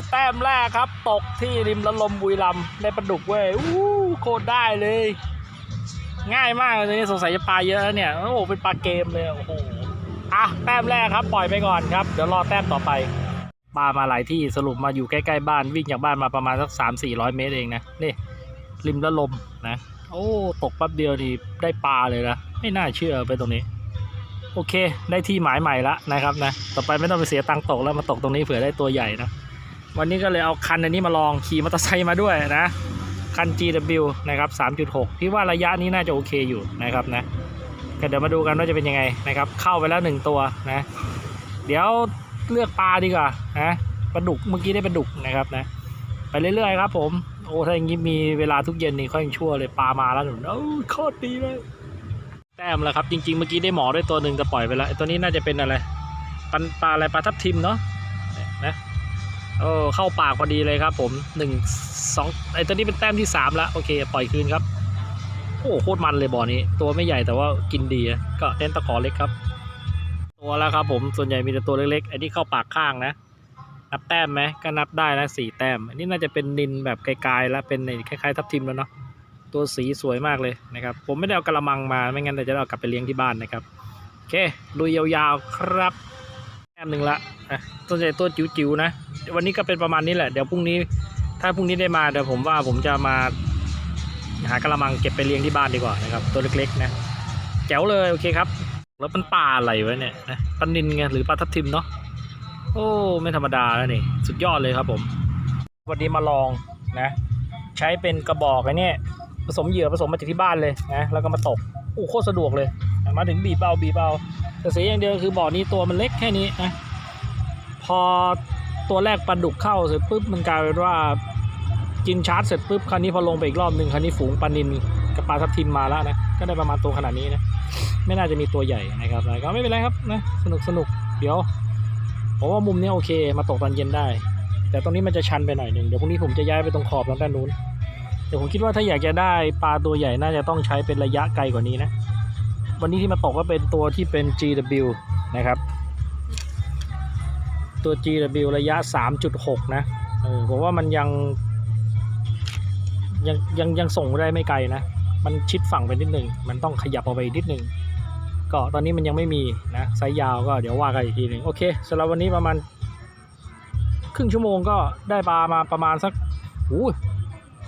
ยแต้มแรกครับ ตกที่ริมละลมบุรีรัมย์ได้ปลาดุกเว้ยอู้โคตรได้เลย ง่ายมากเลยสงสัยจะปลาเยอะแล้วเนี่ยโอ้โหเป็นปลาเกมเลยโอ้โหอะแต้มแรกครับ ปล่อยไปก่อนครับ เดี๋ยวรอแต้มต่อไปปลามาหลายที่สรุปมาอยู่ใกล้ๆบ้านวิ่งจากบ้านมาประมาณสักสามสี่ร้อยเมตรเองนะนี่ริมละลมนะ โอ้ตกแป๊บเดียวนี่ได้ปลาเลยนะไม่น่าเชื่อไปตรงนี้ โอเค ได้ที่หมายใหม่ละนะครับนะ ต่อไปไม่ต้องไปเสียตังค์ตกแล้วมาตกตรงนี้เผื่อได้ตัวใหญ่นะ วันนี้ก็เลยเอาคันอันนี้มาลองขี่มอเตอร์ไซค์มาด้วยนะ คัน GW นะครับ 3.6 พี่ว่าระยะนี้น่าจะโอเคอยู่นะครับนะก็เดี๋ยวมาดูกันว่าจะเป็นยังไงนะครับ เข้าไปแล้วหนึ่งตัวนะ เดี๋ยวเลือกปลาดีกว่านะปลาดุกเมื่อกี้ได้ปลาดุกนะครับนะ ไปเรื่อยๆครับ ผมโอ้ถ้าอย่างนี้มีเวลาทุกเย็นนี่ค่อยยังชั่วเลยปลามาแล้วหนุนโอ้โคตรดีเลยแต้มแล้วครับจริงๆเมื่อกี้ได้หมอด้วยตัวหนึ่งแต่ปล่อยไปแล้วตัวนี้น่าจะเป็นอะไรปลาปลาอะไรปลาทับทิมเนาะนะ โอ้เข้าปากพอดีเลยครับ ผมหนึ่งสองไอ้ตัวนี้เป็นแต้มที่สามแล้วโอเค ปล่อยคืนครับ โอ้โคตรมันเลยบ่อนี้ ตัวไม่ใหญ่แต่ว่ากินดีก็เน้นตะขอเล็กครับ ตัวแล้วครับ ผมส่วนใหญ่มีแต่ตัวเล็กๆไอ้ที่เข้าปากข้างนะนับแต้มไหมก็นับได้นะสี่แต้ม อันนี้น่าจะเป็นนินแบบไกลๆแล้วเป็นในคล้ายๆทับทิมแล้วเนาะตัวสีสวยมากเลยนะครับ ผมไม่ได้เอากระมังมาไม่งั้นเดี๋ยวจะเอากลับไปเลี้ยงที่บ้านนะครับโอเคลุยยาวๆครับแต้มหนึ่งละ ตัวใหญ่ตัวจิ๋วๆนะ วันนี้ก็เป็นประมาณนี้แหละ เดี๋ยวพรุ่งนี้ ถ้าพรุ่งนี้ได้มาเดี๋ยวผมว่าผมจะมาหากระมังเก็บไปเลี้ยงที่บ้านดีกว่านะครับ ตัวเล็กๆนะแจ๋วเลยโอเคครับ แล้วมันปลาอะไรวะเนี่ยนะปลานินไงหรือปลาทับทิมเนาะโอ้ไม่ธรรมดาแล้วนี่สุดยอดเลยครับผม วันนี้มาลองนะ ใช้เป็นกระบอกไอ้นี่ผสมเหยื่อผสมมาจากที่บ้านเลยนะแล้วก็มาตกโอ้โคตรสะดวกเลย มาถึงบีบเอาบีบเอาแต่เสียอย่างเดียวคือบ่อนี้ตัวมันเล็กแค่นี้นะ พอตัวแรกปลาดุกเข้าเสร็จปุ๊บมันกลายเป็นว่ากินชาร์จเสร็จปุ๊บคราวนี้พอลงไปอีกรอบหนึ่งคราวนี้ฝูงปลานินกับปลาทับทิมมาแล้วนะก็ได้ประมาณตัวขนาดนี้นะไม่น่าจะมีตัวใหญ่นะครับแต่ก็ไม่เป็นไรครับนะสนุกสนุกเดี๋ยวผมว่ามุมนี้โอเคมาตกตอนเย็นได้ แต่ตรงนี้มันจะชันไปหน่อยหนึ่งเดี๋ยวพรุ่งนี้ผมจะย้ายไปตรงขอบทางด้านนู้นเดี๋ยวผมคิดว่าถ้าอยากจะได้ปลาตัวใหญ่น่าจะต้องใช้เป็นระยะไกลกว่านี้นะ วันนี้ที่มาตกก็เป็นตัวที่เป็น GW นะครับ ตัว GW ระยะ 3.6 นะเออผมว่ามันยังยังยังยังส่งได้ไม่ไกลนะ มันชิดฝั่งไปนิดหนึ่ง มันต้องขยับออกไปอีกนิดหนึ่ง ก็ตอนนี้มันยังไม่มีนะไซส์ยาวก็เดี๋ยวว่ากันอีกทีหนึ่งโอเคสำหรับวันนี้ประมาณ ครึ่งชั่วโมงก็ได้ปลามาประมาณสักอู้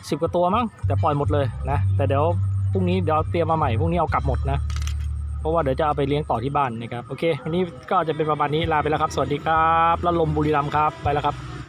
สิบกว่าตัวมั้งแต่ปล่อยหมดเลยนะ แต่เดี๋ยวพรุ่งนี้เดี๋ยวเตรียมมาใหม่พรุ่งนี้เอากลับหมดนะ เพราะว่าเดี๋ยวจะเอาไปเลี้ยงต่อที่บ้านนะครับ โอเค วันนี้ก็จะเป็นประมาณนี้ลาไปแล้วครับ สวัสดีครับละลมบุรีรัมย์ครับ ไปแล้วครับ